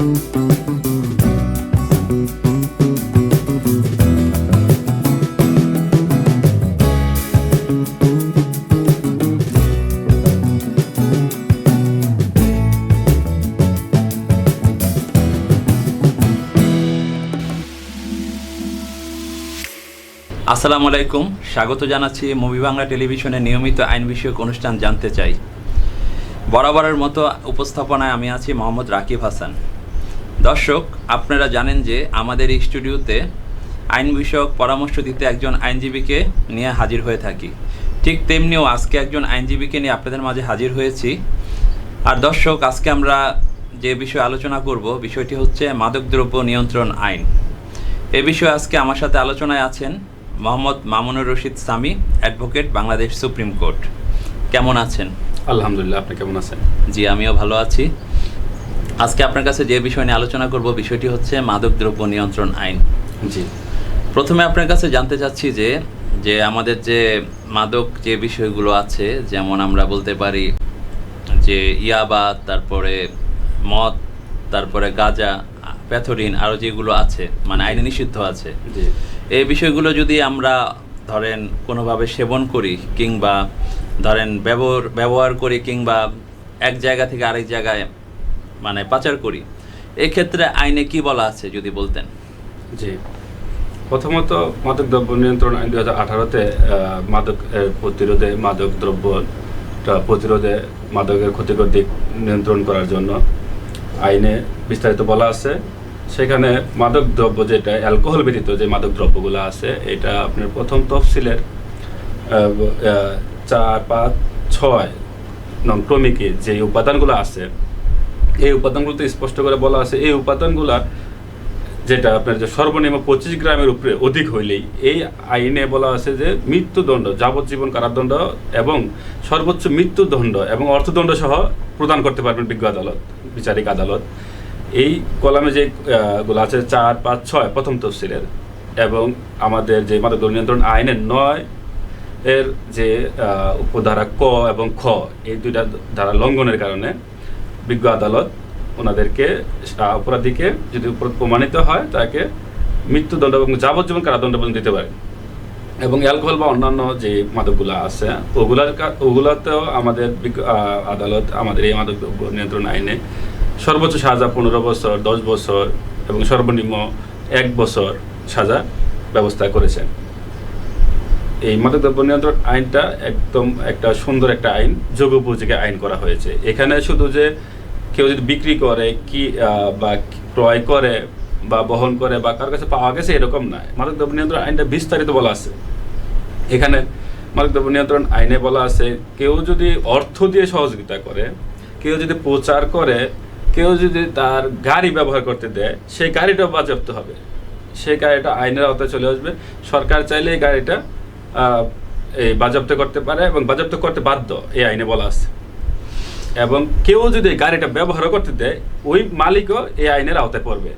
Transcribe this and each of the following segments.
আসসালামু আলাইকুম। স্বাগত জানাচ্ছি মুভি বাংলা টেলিভিশনের নিয়মিত আইন বিষয়ক অনুষ্ঠান জানতে চাই। বরাবরের মতো উপস্থাপনায় আমি আছি মোহাম্মদ রাকিব হাসান। দর্শক আপনারা জানেন যে আমাদের এই স্টুডিওতে আইন বিষয়ক পরামর্শ দিতে একজন আইনজীবীকে নিয়ে হাজির হয়ে থাকি। ঠিক তেমনিও আজকে একজন আইনজীবীকে নিয়ে আপনাদের মাঝে হাজির হয়েছি। আর দর্শক আজকে আমরা যে বিষয়ে আলোচনা করব বিষয়টি হচ্ছে মাদকদ্রব্য নিয়ন্ত্রণ আইন। এ বিষয়ে আজকে আমার সাথে আলোচনায় আছেন Mohammad Mamunur Rashid Sami advocate Bangladesh supreme court. কেমন আছেন? আলহামদুলিল্লাহ আপনি কেমন আছেন? জি আমিও ভালো আছি। আজকে আপনার কাছে যে বিষয় নিয়ে আলোচনা করব বিষয়টি হচ্ছে মাদকদ্রব্য নিয়ন্ত্রণ আইন। জি। প্রথমে আপনার কাছে জানতে চাচ্ছি যে যে আমাদের যে মাদক যে বিষয়গুলো আছে যেমন আমরা বলতে পারি যে ইয়াবা তারপরে মদ তারপরে গাঁজা প্যাথোরিন আরও যেগুলো আছে মানে আইনে নিষিদ্ধ আছে। জি। এই বিষয়গুলো যদি আমরা ধরেন কোনোভাবে সেবন করি কিংবা ধরেন ব্যবহার ব্যবহার করি কিংবা এক জায়গা থেকে আরেক জায়গায় মানে পাচার করি। এক্ষেত্রে আইনে কি বলা আছে যদি বলতেন? জি। প্রথমত, মাদক দ্রব্য নিয়ন্ত্রণ আইন দু হাজার আঠারোতে মাদক প্রতিরোধে মাদক দ্রব্য প্রতিরোধে মাদকের ক্ষতিকর দিক নিয়ন্ত্রণ করার জন্য আইনে বিস্তারিত বলা আছে। সেখানে মাদক দ্রব্য যেটা, অ্যালকোহল ব্যতীত যে মাদক দ্রব্যগুলো আছে, এটা আপনার প্রথম তফসিলের চার, পাঁচ, ছয় নং ক্রমিকে যে উপাদানগুলো আছে এই উপাদানগুলোতে স্পষ্ট করে বলা আছে, এই উপাদানগুলা যেটা আপনার যে সর্বনিম্ন পঁচিশ গ্রামের উপরে অধিক হইলেই এই আইনে বলা আছে যে মৃত্যুদণ্ড, যাবজ্জীবন কারাদণ্ড এবং সর্বোচ্চ মৃত্যুদণ্ড এবং অর্থদণ্ড সহ প্রদান করতে পারবেন বিজ্ঞ আদালত, বিচারিক আদালত। এই কলামে যে গুলো আছে, চার, পাঁচ, ছয়, প্রথম তফসিলের এবং আমাদের যে মাদক নিয়ন্ত্রণ আইনের নয় এর যে উপধারা ক এবং খ, এই দুইটা ধারা লঙ্ঘনের কারণে বিজ্ঞ আদালত ওনাদেরকে অপরাধীকে যদি প্রমাণিত হয়, তাকে মৃত্যুদণ্ড এবং যাবজ্জীবন কারাদণ্ড পর্যন্ত দিতে পারে। এবং অ্যালকোহল বা অন্যান্য যে মাদকগুলো আছে, ওগুলার ওগুলাতেও আমাদের আদালত আমাদের এই মাদক নিয়ন্ত্রণ আইনে সর্বোচ্চ সাজা পনেরো বছর, দশ বছর এবং সর্বনিম্ন এক বছর সাজা ব্যবস্থা করেছেন এই মাদকদ্রব্য নিয়ন্ত্রণ আইনটা একদম একটা সুন্দর একটা আইন যোগোপযোগী আইন করা হয়েছে। এখানে শুধু যে কেউ যদি বিক্রি করে, কি বা ক্রয় করে, বা বহন করে, বা কার কাছে পাওয়া গেছে, এরকম নয়। মাদকদ্রব্য নিয়ন্ত্রণ আইনটা বিস্তারিত বলা আছে। এখানে মাদকদ্রব্য নিয়ন্ত্রণ আইনে বলা আছে, কেউ যদি অর্থ দিয়ে সহযোগিতা করে, কেউ যদি প্রচার করে, কেউ যদি তার গাড়ি ব্যবহার করতে দেয়, সেই গাড়িটাও বাজেয়াপ্ত হবে। সেই গাড়িটা আইনের আওতায় চলে আসবে। সরকার চাইলে এই গাড়িটা এই বাজেয়াপ্ত করতে পারে এবং বাজেয়াপ্ত করতে বাধ্য এই আইনে বলা আছে। এবং কেউ যদি এই গাড়িটা ব্যবহার করতে দেয় ওই মালিকও এই আইনের আওতায় পড়বে।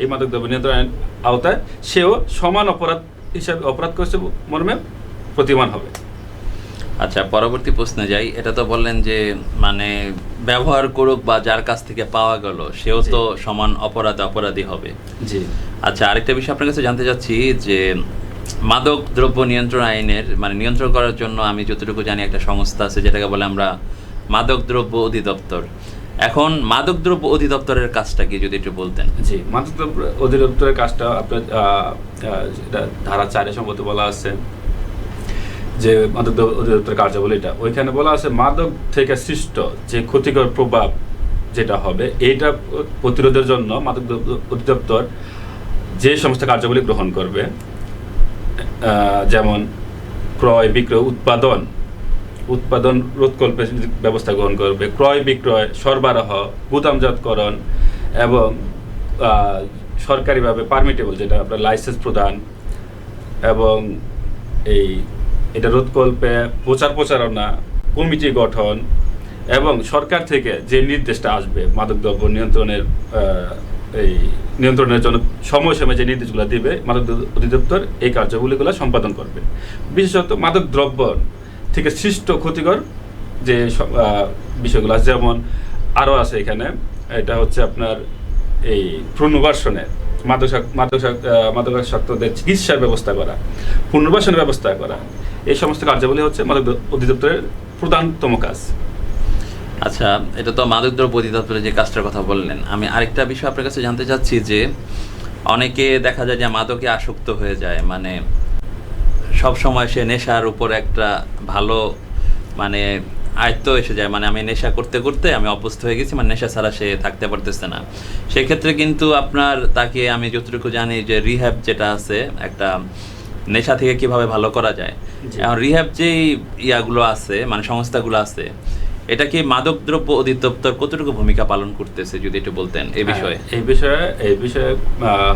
এই মাদক দ্রব্য নিয়ন্ত্রণ আইন আওতায় সেও সমান অপরাধ হিসাবে অপরাধ করছে মর্মে প্রতিমান হবে। আচ্ছা পরবর্তী প্রশ্নে যাই। এটা তো বললেন যে মানে ব্যবহার করুক বা যার কাছ থেকে পাওয়া গেল সেও তো সমান অপরাধ অপরাধী হবে। জি। আচ্ছা আরেকটা বিষয় আপনার কাছে জানতে চাচ্ছি যে মাদক দ্রব্য নিয়ন্ত্রণ আইনের মানে নিয়ন্ত্রণ করার জন্য আমি যতটুকু জানি একটা সংস্থা আছে যেটাকে বলে আমরা মাদক দ্রব্য অধিদপ্তর। এখন মাদক দ্রব্য অধিদপ্তরের কাজটা কি যদি একটু বলতেন? জি, মাদক দ্রব্য অধিদপ্তরের কাজটা আপনার ধারা চারে সম্ভবত বলা আছে, যে মাদক অধিদপ্তরের কার্যাবলী এটা। ওইখানে বলা আছে, মাদক থেকে সৃষ্ট যে ক্ষতিকর প্রভাব যেটা হবে, এইটা প্রতিরোধের জন্য মাদক অধিদপ্তর যে সমস্ত কার্যাবলী গ্রহণ করবে যেমন ক্রয়, বিক্রয়, উৎপাদন। উৎপাদন রোধকল্পের ব্যবস্থা গ্রহণ করবে। ক্রয়, বিক্রয়, সরবরাহ, গুদামজাতকরণ এবং সরকারিভাবে পারমিটেবল যেটা আপনার লাইসেন্স প্রদান এবং এই, এটা রোধকল্পে প্রচার প্রচারণা, কমিটি গঠন এবং সরকার থেকে যে নির্দেশটা আসবে, মাদকদ্রব্য নিয়ন্ত্রণের এই নিয়ন্ত্রণের জন্য সময় সময় যে নির্দেশগুলো দিবে, মাদক অধিদপ্তর এই কার্যগুলিগুলো সম্পাদন করবে। বিশেষত মাদক দ্রব্য থেকে সৃষ্ট ক্ষতিকর যে বিষয়গুলো আছে, যেমন আরও আছে এখানে, এটা হচ্ছে আপনার এই পুনর্বাসনের মাদক মাদক মাদকাসক্তদের চিকিৎসার ব্যবস্থা করা, পুনর্বাসনের ব্যবস্থা করা। এই সমস্ত কার্যাবলী হচ্ছে মাদক অধিদপ্তরের প্রধানতম কাজ। আচ্ছা এটা তো মাদকদ্রব্য অধিদপ্তরের যে কাজটার কথা বললেন। আমি আরেকটা বিষয় আপনার কাছে জানতে চাচ্ছি যে অনেকে দেখা যায় যে মাদকে আসক্ত হয়ে যায়। মানে সব সময় সে নেশার উপর একটা ভালো মানে আয়ত্ত এসে যায়। মানে আমি নেশা করতে করতে আমি অভ্যস্ত হয়ে গেছি মানে নেশা ছাড়া সে থাকতে পারতেছে না। সেক্ষেত্রে কিন্তু আপনার তাকে আমি যতটুকু জানি যে রিহ্যাব যেটা আছে একটা নেশা থেকে কীভাবে ভালো করা যায়। এখন রিহ্যাব যেই ইয়াগুলো আছে মানে সংস্থাগুলো আছে এটা কি মাদকদ্রব্য অধিদপ্তর কতটুকু ভূমিকা পালন করতেছে যদি একটু বলতেন এই বিষয়ে? হ্যাঁ, এই বিষয়ে এই বিষয়ে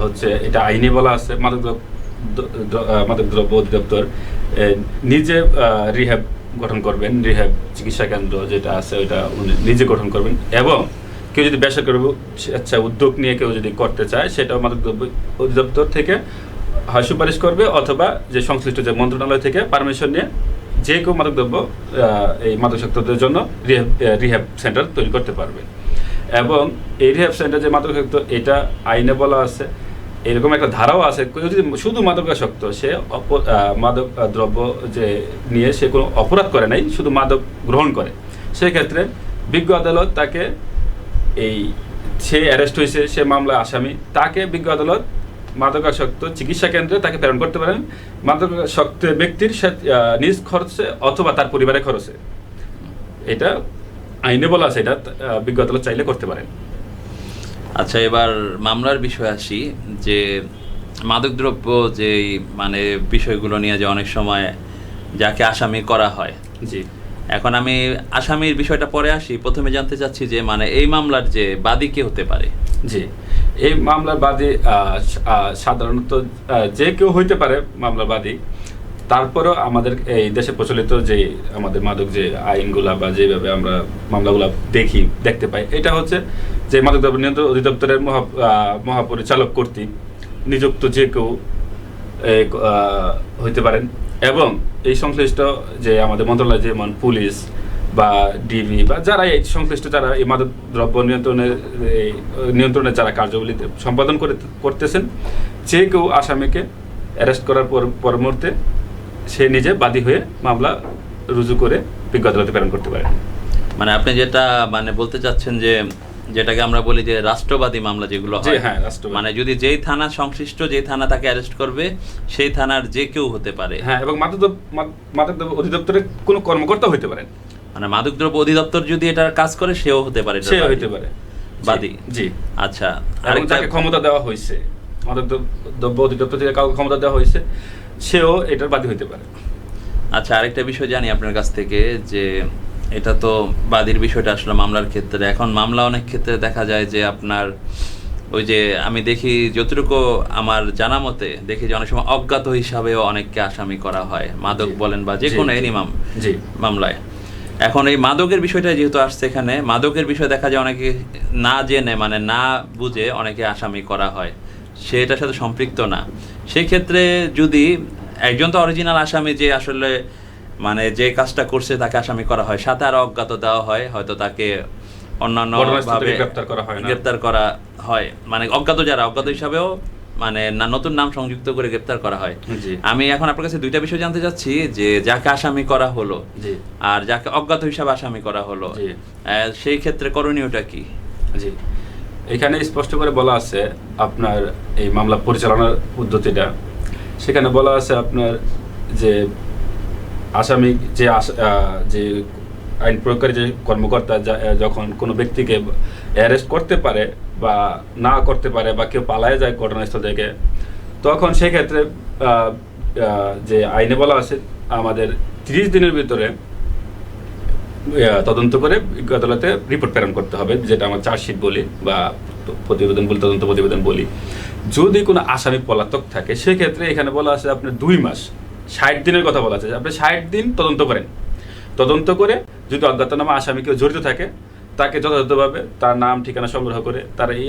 হচ্ছে এটা আইনে বলা আছে মাদক মাদক দ্রব্য অধিদপ্তর নিজে রিহ্যাব গঠন করবেন রিহ্যাব চিকিৎসা কেন্দ্র যেটা আছে ওইটা নিজে গঠন করবেন এবং কেউ যদি বেসরকারি আচ্ছা উদ্যোগ নিয়ে কেউ যদি করতে চায় সেটাও মাদক দ্রব্য অধিদপ্তর থেকে হয় সুপারিশ করবে অথবা যে সংশ্লিষ্ট যে মন্ত্রণালয় থেকে পারমিশন নিয়ে যে কেউ মাদকদ্রব্য এই মাদকাসক্তদের জন্য রিহ্যাব রিহ্যাব সেন্টার তৈরি করতে পারবে। এবং এই রিহ্যাব সেন্টার যে মাদকাসক্ত, এটা আইনে বলা আছে, এরকম একটা ধারাও আছে যদি শুধু মাদকাসক্ত, সে মাদক দ্রব্য যে নিয়ে সে কোনো অপরাধ করে নাই, শুধু মাদক গ্রহণ করে, সেক্ষেত্রে বিজ্ঞ আদালত তাকে এই, সে অ্যারেস্ট হয়েছে, সে মামলা আসামি, তাকে বিজ্ঞ আদালত মাদকাসক্ত চিকিৎসা কেন্দ্রে তাকে প্রেরণ করতে পারেন। মাদকাসক্ত ব্যক্তির নিজ খরচে অথবা তার পরিবারের খরচে। এটা আইনে বলা আছে এটা বিজ্ঞ আদালত চাইলে করতে পারেন। আচ্ছা এবার মামলার বিষয়ে আসি যে মাদকদ্রব্য যে মানে বিষয়গুলো নিয়ে যে অনেক সময় যাকে আসামি করা হয়। জি। এখন আমি আসামির বিষয়টা পরে আসি। প্রথমে জানতে চাচ্ছি যে মানে এই মামলার যে বাদী কে হতে পারে? জি। এই মামলার বাদী সাধারণত যে কেউ হইতে পারে মামলার বাদী তারপরেও আমাদের এই দেশে প্রচলিত যে আমাদের মাদক যে আইনগুলা বা যেভাবে আমরা মামলাগুলা দেখি, দেখতে পাই, এটা হচ্ছে যে মাদক দ্রব্য নিয়ন্ত্রণ অধিদপ্তরের মহা মহাপরিচালক কর্তৃক নিযুক্ত যে কেউ হইতে পারেন। এবং এই সংশ্লিষ্ট যে আমাদের মন্ত্রণালয়, যেমন পুলিশ বা ডিবি বা যারা এই সংশ্লিষ্ট যারা এই মাদক দ্রব্য নিয়ন্ত্রণের এই, নিয়ন্ত্রণের যারা কার্যবলীতে সম্পাদন করে করতেছেন যে কেউ আসামিকে অ্যারেস্ট করার পর পর মুহূর্তে সে নিজে বাদী হয়ে মামলা রুজু করে বিজ্ঞ আদালতে প্রেরণ করতে পারে মানে আপনি যেটা মানে বলতে চাচ্ছেন যে যেটাকে আমরা বলি যে রাষ্ট্রবাদী মামলা যেগুলো হয় হ্যাঁ। মানে যদি যেই থানা সংশ্লিষ্ট যেই থানা তাকে অ্যারেস্ট করবে সেই থানার যে কেউ হতে পারে। হ্যাঁ এবং মাদক মাদক অধিদপ্তরের কোনো কর্মকর্তা হতে পারেন। মানে মাদকদ্রব্য অধিদপ্তর যদি এটার কাজ করে সেও হতে পারে এটার সে বাদী। হইতে পারে। বাদী। জি। আচ্ছা আরেকটা ক্ষমতা দেওয়া হয়েছে। মাদক দ্রব্য অধিদপ্তর থেকে কাউকে ক্ষমতা দেওয়া হয়েছে সেও এটার বাদী হইতে পারে। আচ্ছা আরেকটা বিষয় জানি আপনার কাছ থেকে যে এটা তো বাদীর বিষয়টা আসলে মামলার ক্ষেত্রে। এখন মামলা অনেক ক্ষেত্রে দেখা যায় যে আপনার ওই যে আমি দেখি যতটুকু আমার জানা মতে দেখি যে অনেক সময় অজ্ঞাত হিসাবেও অনেককে আসামি করা হয়। মাদক বলেন বা যে কোনো জি। এনি মাম জি। মামলায়। এখন এই মাদকের বিষয়টা যেহেতু আসছে এখানে মাদকের বিষয় দেখা যায় অনেকে না জেনে মানে না বুঝে অনেকে আসামি করা হয়। সে এটার সাথে সম্পৃক্ত না। সেই ক্ষেত্রে যদি একজন তো অরিজিনাল আসামি যে আসলে মানে যে কাজটা করছে তাকে আসামি করা হয় সাথে আরও অজ্ঞাত দেওয়া হয় হয়তো তাকে অন্যান্য ভাবে হয় গ্রেপ্তার করা হয়। মানে অজ্ঞাত যারা অজ্ঞাত হিসাবেও মানে নতুন নাম সংযুক্ত করে গ্রেপ্তার করা হয়। আমি এখন আপনার কাছে দুইটা বিষয় জানতে চাচ্ছি যে যাকে আসামি করা হলো আর যাকে অজ্ঞাত হিসাবে আসামি করা হলো সেই ক্ষেত্রে করণীয়টা কি? জি। এখানে স্পষ্ট করে বলা আছে আপনার এই মামলা পরিচালনার পদ্ধতিটা সেখানে বলা আছে আপনার যে আসামি যে যে আইন প্রয়োগকারী যে কর্মকর্তা যখন কোনো ব্যক্তিকে অ্যারেস্ট করতে পারে বা না করতে পারে বা কেউ পালায় যায় ঘটনাস্থল থেকে, তখন সেক্ষেত্রে যে আইনে বলা আছে, আমাদের তিরিশ দিনের ভিতরে তদন্ত করে আদালতে রিপোর্ট প্রেরণ করতে হবে, যেটা আমরা চার্জশিট বলি বা প্রতিবেদন বলি, তদন্ত প্রতিবেদন বলি। যদি কোনো আসামি পলাতক থাকে, সেক্ষেত্রে এখানে বলা আছে আপনার দুই মাস, ষাট দিনের কথা বলা আছে। আপনি ষাট দিন তদন্ত করেন। তদন্ত করে যদি অজ্ঞাতনামা আসামি কেউ জড়িত থাকে তাকে যথাযথভাবে তার নাম ঠিকানা সংগ্রহ করে তার এই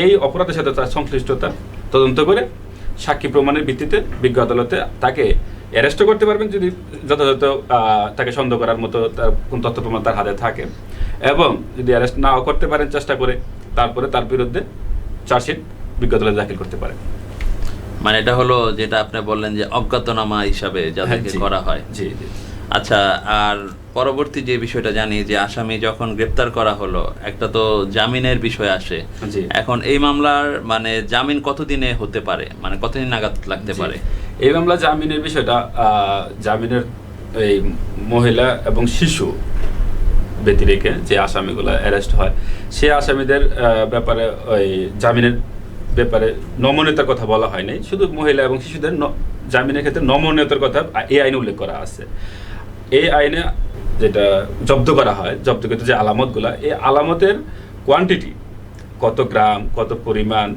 এই অপরাধের সাথে তার সংশ্লিষ্টতা তদন্ত করে সাক্ষী প্রমাণের ভিত্তিতে বিজ্ঞ আদালতে তাকে অ্যারেস্টও করতে পারবেন যদি যথাযথ তাকে সন্দেহ করার মতো তার কোন তথ্য প্রমাণ তার হাতে থাকে। এবং যদি অ্যারেস্ট নাও করতে পারেন চেষ্টা করে তারপরে তার বিরুদ্ধে চার্জশিট বিজ্ঞ আদালতে দাখিল করতে পারে মানে এটা হলো যেটা আপনি বললেন যে অজ্ঞাতনামা হিসাবে যাদেরকে হ্যাঁ, করা হয়। জি জি। আচ্ছা আর পরবর্তী যে বিষয়টা জানি যে আসামি যখন গ্রেপ্তার করা হলো একটা তো জামিনের বিষয় আসে। এখন এই মামলার মানে জামিন কতদিনে হতে পারে? মানে কতদিন নাগাদ লাগতে পারে? এই মামলা জামিনের বিষয়টা জামিনের এই মহিলা এবং শিশু ব্যতি রেখে যে আসামিগুলো অ্যারেস্ট হয় সে আসামিদের ব্যাপারে ওই জামিনের ব্যাপারে নমনীয়তার কথা বলা হয়নি। শুধু মহিলা এবং শিশুদের জামিনের ক্ষেত্রে নমনীয়তার কথা এই আইনে উল্লেখ করা আছে। এই আইনে যেটা জব্দ করা হয় জব্দকৃত যে আলামতগুলা, এই আলামতের কোয়ান্টিটি কত গ্রাম, কত পরিমাণ?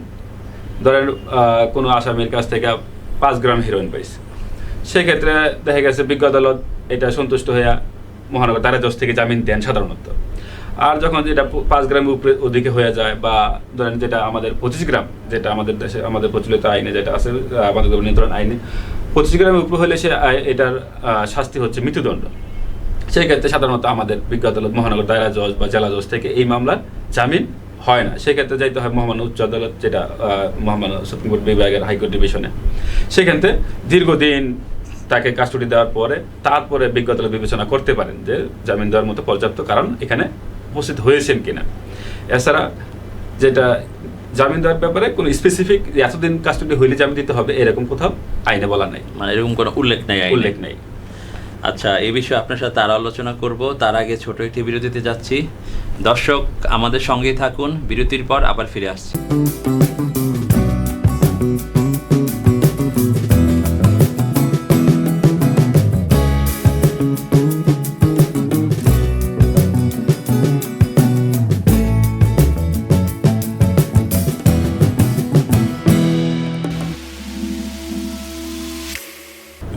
ধরেন কোনো আসামির কাছ থেকে পাঁচ গ্রাম হিরোইন পাইছে। সেক্ষেত্রে দেখা গেছে বিজ্ঞ আদালত এটা সন্তুষ্ট হইয়া মহানগর তারা দশ থেকে জামিন দেন সাধারণত। আর যখন যেটা পাঁচ গ্রামের উপরে ওদিকে হয়ে যায় বা ধরেন যেটা আমাদের পঁচিশ গ্রাম, যেটা আমাদের দেশে, আমাদের প্রচলিত আইনে যেটা আছে আমাদের নিয়ন্ত্রণ আইনে পঁচিশ গ্রামের উপরে হলে সে এটার শাস্তি হচ্ছে মৃত্যুদণ্ড। সেই ক্ষেত্রে সাধারণত আমাদের বিজ্ঞ আদালত, মহানগর দায়রা জজ বা জেলা জজ থেকে এই মামলার জামিন হয় না। সেক্ষেত্রে যাইতে হয় মহামান্য উচ্চ আদালত, যেটা মহামান্য সুপ্রিম কোর্ট বিভাগের হাইকোর্ট ডিভিশনে। সেক্ষেত্রে দীর্ঘদিন তাকে কাস্টডি দেওয়ার পরে, তারপরে বিজ্ঞ আদালত বিবেচনা করতে পারেন যে জামিন দেওয়ার মতো পর্যাপ্ত কারণ এখানে উপস্থিত হয়েছেন কিনা। এছাড়া যেটা জামিন দেওয়ার ব্যাপারে কোনো স্পেসিফিক এতদিন কাস্টডি হইলে জামিন দিতে হবে এরকম কোথাও আইনে বলা নাই মানে এরকম কোনো উল্লেখ নেই। উল্লেখ নেই। আচ্ছা এই বিষয়ে আপনার সাথে আরও আলোচনা করব। তার আগে ছোট একটি বিরতিতে যাচ্ছি। দর্শক আমাদের সঙ্গেই থাকুন। বিরতির পর আবার ফিরে আসছি।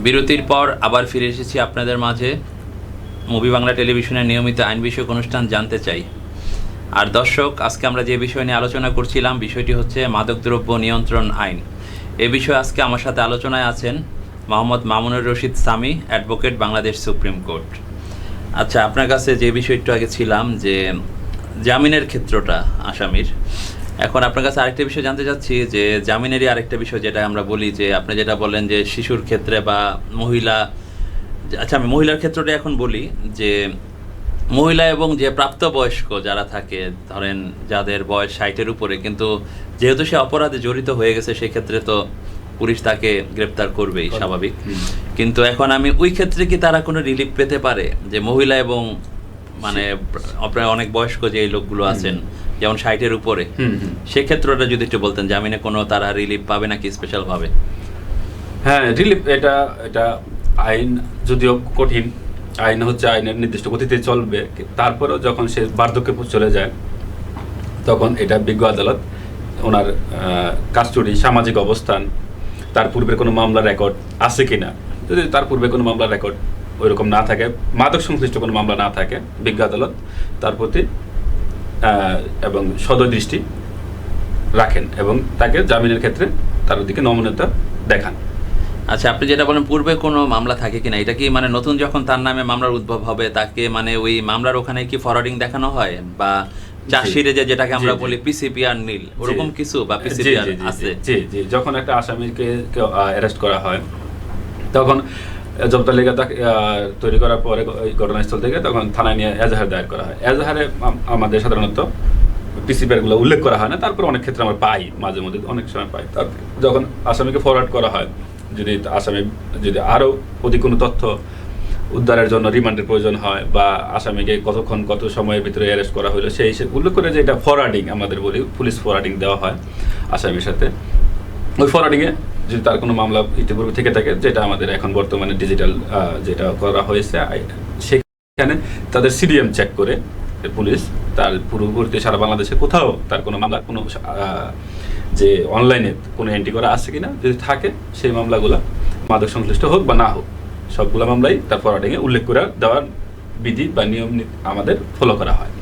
বিরতির পর আবার ফিরে এসেছি আপনাদের মাঝে। মুভি বাংলা টেলিভিশনের নিয়মিত আইন বিষয়ক অনুষ্ঠান জানতে চাই। আর দর্শক, আজকে আমরা যে বিষয় নিয়ে আলোচনা করছিলাম, বিষয়টি হচ্ছে মাদকদ্রব্য নিয়ন্ত্রণ আইন। এ বিষয়ে আজকে আমার সাথে আলোচনায় আছেন Mohammad Mamunur Rashid Sami, advocate Bangladesh supreme court. আচ্ছা আপনার কাছে যে বিষয়টা আগে ছিলাম, যে জামিনের ক্ষেত্রটা আসামির এখন আপনার কাছে আরেকটা বিষয় জানতে চাচ্ছি যে জামিনেরই আরেকটা বিষয় যেটা আমরা বলি যে আপনি যেটা বললেন যে শিশুর ক্ষেত্রে বা মহিলা আচ্ছা আমি মহিলার ক্ষেত্রটা এখন বলি যে মহিলা এবং যে প্রাপ্তবয়স্ক যারা থাকে ধরেন যাদের বয়স ষাটের উপরে কিন্তু যেহেতু সে অপরাধে জড়িত হয়ে গেছে সেক্ষেত্রে তো পুলিশ তাকে গ্রেপ্তার করবেই স্বাভাবিক। কিন্তু এখন আমি ওই ক্ষেত্রে কি তারা কোনো রিলিফ পেতে পারে? যে মহিলা এবং মানে আপনার অনেক বয়স্ক যে এই লোকগুলো আছেন যেমন ষাটের উপরে। সেক্ষেত্রটা যদি একটু বলতেন জামিনে কোনো তারা রিলিফ পাবে নাকি স্পেশাল ভাবে? হ্যাঁ রিলিফ এটা এটা আইন যদিও কঠিন আইন হচ্ছে আইনের নির্দিষ্ট গতিতে চলবে। তারপরেও যখন সে বার্ধক্যে চলে যায় তখন এটা বিজ্ঞ আদালত ওনার কাস্টডি সামাজিক অবস্থান তার পূর্বে কোনো মামলার রেকর্ড আছে কিনা? যদি তার পূর্বে কোনো মামলার রেকর্ড ওইরকম না থাকে মাদক সংশ্লিষ্ট কোনো মামলা না থাকে বিজ্ঞ আদালত তার প্রতি এবং সদয় দৃষ্টি রাখেন এবং তাকে জামিনের ক্ষেত্রে তার দিকে নমনীয়তা দেখান। আচ্ছা আপনি যেটা বলেন পূর্বে কোনো মামলা থাকে কিনা? এটা কি মানে নতুন যখন তার নামে মামলার উদ্ভব হবে তাকে মানে ওই মামলার ওখানে কি ফরওয়ার্ডিং দেখানো হয়? বা চাষিরে যে যেটাকে আমরা। বলি পিসিপিআর নীল ওরকম কিছু বা পিসিপিআর আছে? জি জি। যখন একটা আসামিকে অ্যারেস্ট করা হয় তখন জব তালিকা তাকে, তৈরি করার পরে ঘটনাস্থল থেকে তখন থানায় নিয়ে এজাহার দায়ের করা হয়। এজাহারে আমাদের সাধারণত পিসিপিআরগুলো উল্লেখ করা হয় না তারপর অনেক ক্ষেত্রে আমরা পাই মাঝে মধ্যে অনেক সময় পাই। তার যখন আসামিকে ফরওয়ার্ড করা হয় যদি আসামি যদি আরও অধিক কোনো তথ্য উদ্ধারের জন্য রিমান্ডের প্রয়োজন হয় বা আসামিকে কতক্ষণ কত সময়ের ভিতরে অ্যারেস্ট করা হলো সেই হিসেবে উল্লেখ করে যে এটা ফরওয়ার্ডিং আমাদের বলি পুলিশ ফরওয়ার্ডিং দেওয়া হয় আসামির সাথে। ওই ফরওয়ার্ডিংয়ে যদি তার কোনো মামলা ইতিপূর্বে থেকে থাকে, যেটা আমাদের এখন বর্তমানে ডিজিটাল যেটা করা হয়েছে সেখানে তাদের সিডিএম চেক করে পুলিশ, তার পূর্ববর্তী সারা বাংলাদেশে কোথাও তার কোনো মামলা কোনো যে অনলাইনে কোনো এন্ট্রি করা আছে কিনা, যদি থাকে, সেই মামলাগুলো মাদক সংশ্লিষ্ট হোক বা না হোক, সবগুলো মামলাই তার ফরওয়ার্ডিংয়ে উল্লেখ করে দেওয়ার বিধি বা নিয়ম আমাদের ফলো করা হয়।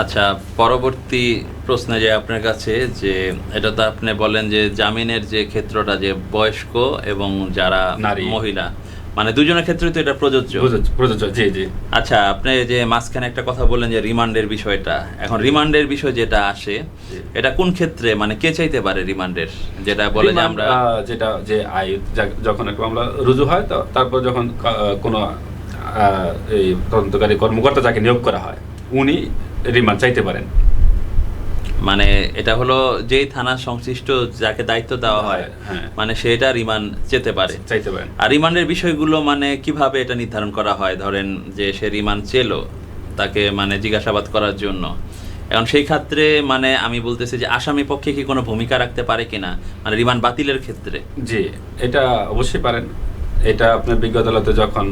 আচ্ছা পরবর্তী প্রশ্নে যে আপনার কাছে যে এটা তো আপনি বলেন যে জামিনের যে ক্ষেত্রটা যে বয়স্ক এবং যারা নারী। মহিলা মানে দুজনের ক্ষেত্রে তো এটা প্রযোজ্য। প্রযোজ্য- জি জি। আচ্ছা আপনি যে মাঝখানে একটা কথা বললেন যে রিমান্ডের বিষয়টা এখন রিমান্ডের বিষয় যেটা আসে এটা কোন ক্ষেত্রে মানে কে চাইতে পারে রিমান্ডের? যেটা বলে যে আমরা যেটা যে আয় যখন একটা মামলা রুজু হয় তো তারপর যখন কোনো এই তদন্তকারী কর্মকর্তা যাকে নিয়োগ করা হয় উনি রিমান্ড চাইতে পারেন। মানে এটা হলো যেই থানা সংশ্লিষ্ট যাকে দায়িত্ব দেওয়া হয় হ্যাঁ। মানে সেটা রিমান্ড যেতে পারে। চাইতে পারেন আর রিমান্ডের বিষয়গুলো মানে কীভাবে এটা নির্ধারণ করা হয়? ধরেন যে সে রিমান্ড চেল তাকে মানে জিজ্ঞাসাবাদ করার জন্য। এখন সেই ক্ষেত্রে মানে আমি বলতেছি যে আসামি পক্ষে কি কোনো ভূমিকা রাখতে পারে কিনা? মানে রিমান্ড বাতিলের ক্ষেত্রে। জি এটা অবশ্যই পারেন। এটা আপনার বিজ্ঞ আদালতে যখন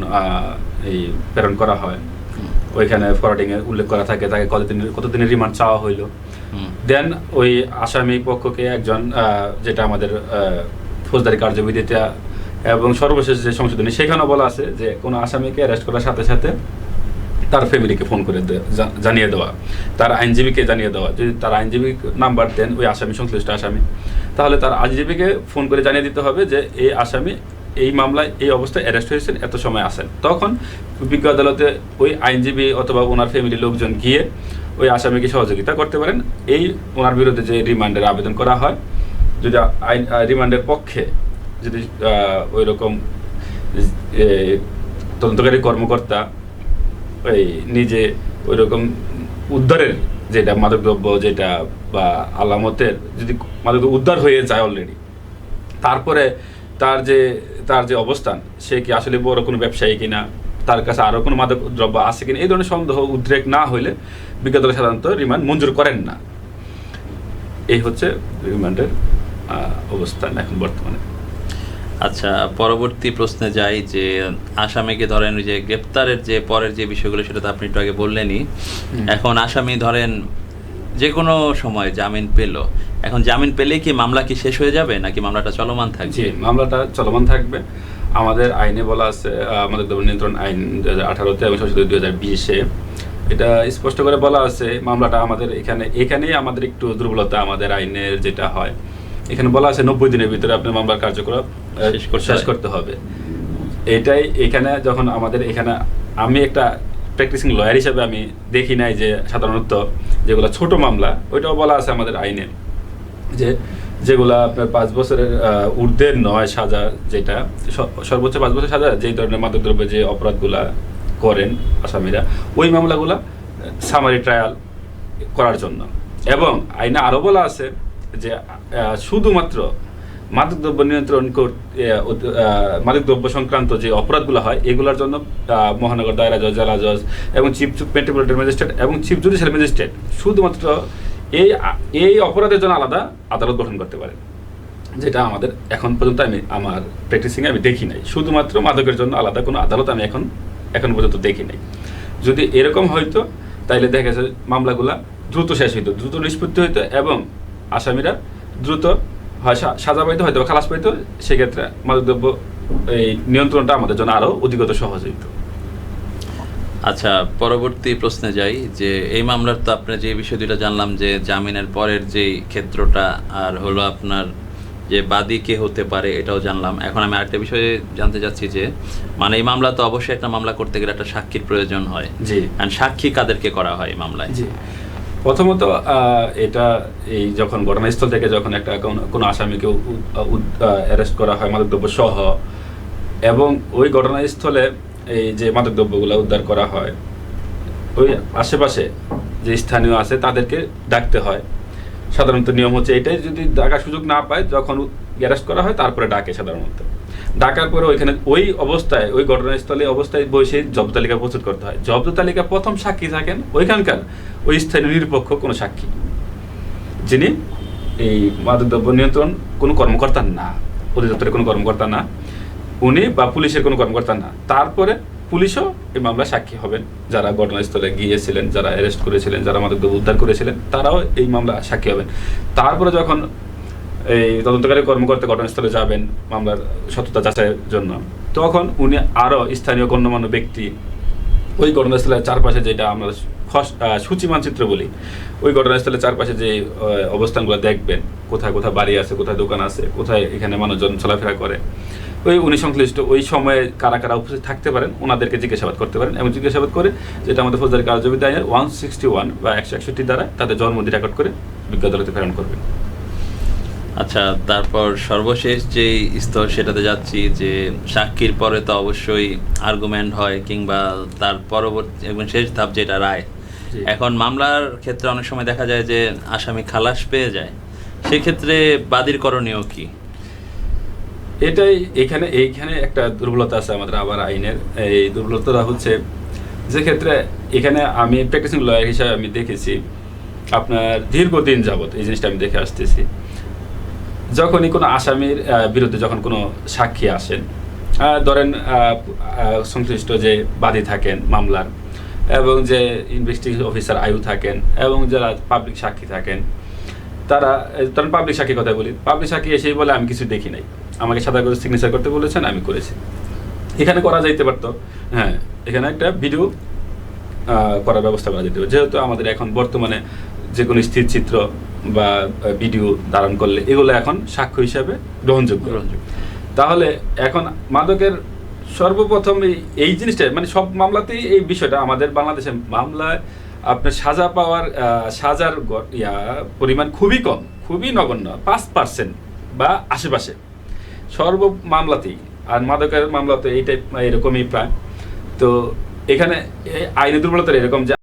এই প্রেরণ করা হয় ওইখানে ফরওয়ার্ডিং এ উল্লেখ করা থাকে তাকে কতদিনের কতদিনের রিমান্ড চাওয়া হইল। দেন ওই আসামি পক্ষকে একজন যেটা আমাদের ফৌজদারি কার্যবিধিতে এবং সর্বশেষ যে সংশোধনী, সেখানেও বলা আছে যে কোনো আসামিকে অ্যারেস্ট করার সাথে সাথে তার ফ্যামিলিকে ফোন করে জানিয়ে দেওয়া। তার আইনজীবীকে জানিয়ে দেওয়া। যদি তার আইনজীবী নাম্বার দেন, ওই আসামি, সংশ্লিষ্ট আসামি, তাহলে তার আইনজীবীকে ফোন করে জানিয়ে দিতে হবে যে এই আসামি এই মামলায় এই অবস্থায় অ্যারেস্ট হয়েছেন, এত সময় আসেন তখন বিজ্ঞ আদালতে ওই আইনজীবী অথবা ওনার ফ্যামিলির লোকজন গিয়ে ওই আসামিকে সহযোগিতা করতে পারেন। এই ওনার বিরুদ্ধে যে রিমান্ডের আবেদন করা হয়, যদি আইন রিমান্ডের পক্ষে যদি ওই রকম তদন্তকারী কর্মকর্তা ওই নিজে ওই রকম উদ্ধারের যেটা মাদকদ্রব্য যেটা বা আলামতের যদি মাদক উদ্ধার হয়ে যায় অলরেডি তারপরে তার যে তার যে অবস্থান, সে কি আসলে বড় কোনো ব্যবসায়ী কিনা, তার কাছে আরও কোনো মাদক দ্রব্য আছে কিনা, এই ধরনের সন্দেহ উদ্রেক না হইলে বিজ্ঞাতরা সাধারণত রিমান্ড মঞ্জুর করেন না। এই হচ্ছে রিমান্ডের অবস্থান এখন বর্তমানে। আচ্ছা পরবর্তী প্রশ্নে যাই যে আসামিকে ধরেন যে গ্রেপ্তারের যে পরের যে বিষয়গুলো সেটা তো আপনি একটু আগে বললেনই। এখন আসামি ধরেন যে কোনো সময় জামিন পেল। এখন জামিন পেলে কি মামলা কি শেষ হয়ে যাবে নাকি মামলাটা চলমান থাকবে? মামলাটা চলমান থাকবে। আমাদের আইনে বলা আছে আমাদের নিয়ন্ত্রণ আইন দু হাজার আঠারোতে এবং দুই হাজার বিশে এটা স্পষ্ট করে বলা আছে মামলাটা আমাদের এখানে এখানেই আমাদের একটু দুর্বলতা আমাদের আইনের যেটা হয়। এখানে বলা আছে নব্বই দিনের ভিতরে আপনার মামলার কার্যক্রম শেষ করতে হবে। এটাই এখানে যখন আমাদের এখানে আমি একটা প্র্যাকটিসিং লয়ার হিসাবে আমি দেখি নাই যে সাধারণত যেগুলো ছোট মামলা ওইটাও বলা আছে আমাদের আইনে। যে যেগুলা আপনার পাঁচ বছরের ঊর্ধ্বের নয় সাজা যেটা সর্বোচ্চ পাঁচ বছর সাজা যেই ধরনের মাদকদ্রব্য যে অপরাধগুলা করেন আসামিরা, ওই মামলাগুলা সামারি ট্রায়াল করার জন্য। এবং আইনে আরও বলা আছে যে শুধুমাত্র মাদকদ্রব্য নিয়ন্ত্রণ মাদকদ্রব্য সংক্রান্ত যে অপরাধগুলো হয়, এগুলোর জন্য মহানগর দায়রা জজ, জেলা জজ এবং চিফ মেট্রোপলিটন ম্যাজিস্ট্রেট এবং চিফ জুডিশিয়াল ম্যাজিস্ট্রেট শুধুমাত্র এই এই অপরাধের জন্য আলাদা আদালত গঠন করতে পারে। যেটা আমাদের এখন পর্যন্ত আমি, আমার প্র্যাকটিসিংয়ে আমি দেখি নাই। শুধুমাত্র মাদকের জন্য আলাদা কোনো আদালত আমি এখন এখন পর্যন্ত দেখি নাই। যদি এরকম হইতো, তাইলে দেখা যাচ্ছে মামলাগুলা দ্রুত শেষ হইতো, দ্রুত নিষ্পত্তি হইতো এবং আসামিরা দ্রুত হয় সাজা পাইতো হয়তো খালাস পাইতো, সেক্ষেত্রে মাদকদ্রব্য এই নিয়ন্ত্রণটা আমাদের জন্য আরও অধিকতর সহজ হইতো। আচ্ছা পরবর্তী প্রশ্নে যাই, যে এই মামলার তো আপনার যে বিষয় দুটো জানলাম, যে জামিনের পরের যেই ক্ষেত্রটা, আর হলো আপনার যে বাদী কে হতে পারে এটাও জানলাম। এখন আমি আরেকটা বিষয়ে জানতে চাচ্ছি যে মানে এই মামলা তো অবশ্যই একটা মামলা করতে গেলে একটা সাক্ষীর প্রয়োজন হয়। জি। সাক্ষী কাদেরকে করা হয় এই মামলায়? জি। প্রথমত এটা এই যখন ঘটনাস্থল থেকে যখন একটা কোনো- কোনো আসামিকে অ্যারেস্ট করা হয় মাদকদ্রব্য সহ এবং ওই ঘটনাস্থলে এই যে মাদকদ্রব্যগুলো উদ্ধার করা হয় ওই আশেপাশে যে স্থানীয় আছে তাদেরকে ডাকতে হয়। সাধারণত নিয়ম হচ্ছে এটাই, যদি ডাকার সুযোগ না পায়, যখন অ্যারেস্ট করা হয়, তারপরে ডাকে সাধারণত। ডাকার পরে ওইখানে ওই অবস্থায়, ওই ঘটনাস্থলে অবস্থায় বসে জব্দ তালিকা প্রস্তুত করতে হয়। জব্দ তালিকা প্রথম সাক্ষী থাকেন ওইখানকার ওই স্থানীয় নিরপেক্ষ কোনো সাক্ষী। যিনি এই মাদকদ্রব্য নিয়ন্ত্রণ কোনো কর্মকর্তা না, অধিদপ্তরের কোনো কর্মকর্তা না, উনি বা পুলিশের কোনো কর্মকর্তা না। তারপরে পুলিশও এই মামলা সাক্ষী হবেন। যারা ঘটনাস্থলে গিয়েছিলেন, যারা অ্যারেস্ট করেছিলেন, যারা মাদকদ্রব্য উদ্ধার করেছিলেন, তারাও এই মামলা সাক্ষী হবেন। তারপরে যখন এই তদন্তকারী কর্মকর্তা ঘটনাস্থলে যাবেন মামলার সত্যতা যাচাইয়ের জন্য, তখন উনি আরও স্থানীয় গণ্যমান্য ব্যক্তি ওই ঘটনাস্থলের চারপাশে যেটা আমরা সূচি মানচিত্র বলি, ওই ঘটনাস্থলের চারপাশে যে অবস্থানগুলো দেখবেন, কোথায় কোথায় বাড়ি আছে, কোথায় দোকান আছে, কোথায় এখানে মানুষজন চলাফেরা করে। ওই উনি সংশ্লিষ্ট ওই সময়ে কারা কারা উপস্থিত থাকতে পারেন ওনাদেরকে জিজ্ঞাসাবাদ করতে পারেন এবং জিজ্ঞাসাবাদ করে যেটা আমাদের ফৌজদারি কার্যবিধি আইনের ওয়ান সিক্সটি ওয়ান বা একশো একষট্টি দ্বারা তাদের জন্মদিন রেকর্ড করে বিজ্ঞ আদালতে প্রেরণ করবেন আচ্ছা তারপর সর্বশেষ যে স্তর সেটাতে যাচ্ছি যে সাক্ষীর পরে তো অবশ্যই আর্গুমেন্ট হয় কিংবা তার পরবর্তী এবং শেষ ধাপ যেটা রায়। এখন মামলার ক্ষেত্রে অনেক সময় দেখা যায় যে আসামি খালাস পেয়ে যায়। সেক্ষেত্রে বাদীর করণীয় কি? এটাই এখানে, এইখানে একটা দুর্বলতা আছে আমাদের আবার আইনের। এই দুর্বলতাটা হচ্ছে যে ক্ষেত্রে এখানে আমি প্র্যাকটিসিং লয়ার হিসাবে আমি দেখেছি আপনার দীর্ঘদিন যাবত এই জিনিসটা আমি দেখে আসতেছি। যখনই কোনো আসামির বিরুদ্ধে যখন কোনো সাক্ষী আসেন ধরেন সংশ্লিষ্ট যে বাদী থাকেন মামলার এবং যে ইনভেস্টিগেশন অফিসার আয়ু থাকেন এবং যারা পাবলিক সাক্ষী থাকেন তারা ধরেন পাবলিক কথা বলি। পাবলিক সাক্ষী এসেই বলে আমি কিছু দেখি নাই। আমাকে সাদা করে সিগনেচার করতে বলেছেন আমি করেছি। এখানে করা যাইতে পারতো। হ্যাঁ এখানে একটা ভিডিও করার ব্যবস্থা করা যেতে পারে। যেহেতু আমাদের এখন বর্তমানে যে কোনো স্থির চিত্র বা ভিডিও ধারণ করলে এগুলো এখন সাক্ষ্য হিসাবে গ্রহণযোগ্য। গ্রহণযোগ্য। তাহলে এখন মাদকের সর্বপ্রথম এই- এই জিনিসটা মানে সব মামলাতেই এই বিষয়টা আমাদের বাংলাদেশে মামলায় আপনার সাজা পাওয়ার সাজার ইয়া পরিমাণ খুবই কম, খুবই নগণ্য, পাঁচ পার্সেন্ট বা আশেপাশে। সর্ব মামলাতেই, আর মাদকের মামলা তো এইটাই এরকমই প্রায়। তো এখানে আইনি দুর্বলতা এরকম যে